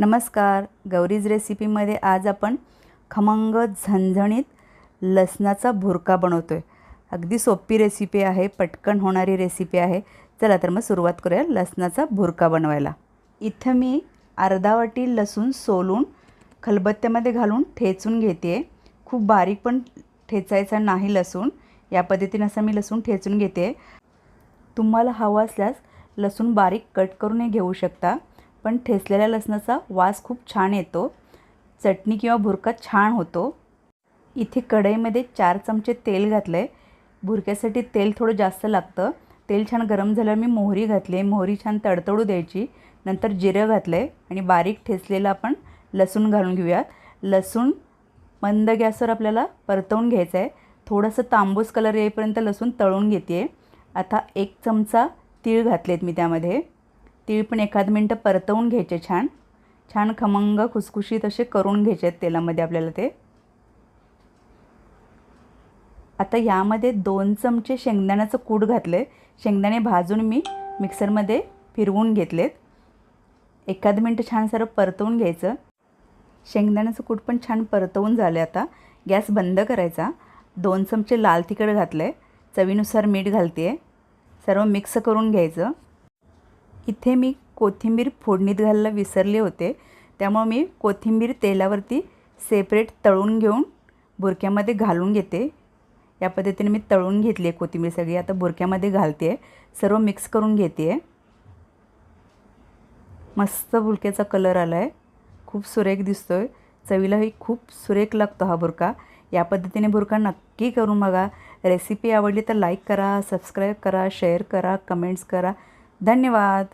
नमस्कार. गौरीज रेसिपीमध्ये आज आपण खमंग झणझणीत लसणाचा भुरका बनवतो आहे अगदी सोपी रेसिपी आहे पटकन होणारी रेसिपी आहे. चला तर मग सुरुवात करूया लसणाचा भुरका बनवायला. इथं मी अर्धा वाटी लसूण सोलून खलबत्त्यामध्ये घालून ठेचून घेते खूप बारीक पण ठेचायचा नाही लसूण. या पद्धतीनं असं मी लसूण ठेचून घेते तुम्हाला हवं असल्यास लसूण बारीक कट करूनही घेऊ शकता. पण ठेसलेल्या लसणाचा वास खूप छान येतो. चटणी किंवा भुरका छान होतो. इथे कढईमध्ये चार चमचे तेल घातलं आहे भुरक्यासाठी तेल थोडं जास्त लागतं. तेल छान गरम झाल्यावर मी मोहरी घातली आहे मोहरी छान तडतडू द्यायची. नंतर जिरं घातलं आहे आणि बारीक ठेचलेलं आपण लसूण घालून घेऊयात. लसूण मंद गॅसवर आपल्याला परतवून घ्यायचं आहे थोडंसं तांबूस कलर येईपर्यंत लसूण तळून घेते आहे आता एक चमचा तीळ घातलेत मी त्यामध्ये. तीळ पण एखाद मिनटं परतवून घ्यायचे छान. छान खमंग खुसखुशीत असे करून घ्यायचे आहेत तेलामध्ये आपल्याला ते. आता यामध्ये दोन चमचे शेंगदाण्याचं कूट घातलं आहे शेंगदाणे भाजून मी मिक्सरमध्ये फिरवून घेतलेत. एखाद मिनटं छान सारं परतवून घ्यायचं. शेंगदाण्याचं कूट पण छान परतवून झालं आता. गॅस बंद करायचा. दोन चमचे लाल तिखट घातलं आहे चवीनुसार मीठ घालते आहे सर्व मिक्स करून घ्यायचं. इथे मी कोथिंबीर फोडणीत घालायला विसरले होते. त्यामुळे मी कोथिंबीर तेलावरती सेपरेट तळून घेऊन बुरक्यामध्ये घालून घेते. या पद्धतीने मी तळून घेतली आहे कोथिंबीर सगळी. आता बुरक्यामध्ये घालते. आहे सर्व मिक्स करून घेते. आहे मस्त बुरक्याचा कलर आला आहे खूप सुरेख दिसतो आहे चवीलाही खूप सुरेख लागतो हा बुरका. या पद्धतीने बुरका नक्की करून बघा. रेसिपी आवडली तर लाईक करा सबस्क्राईब करा शेअर करा कमेंट्स करा. धन्यवाद.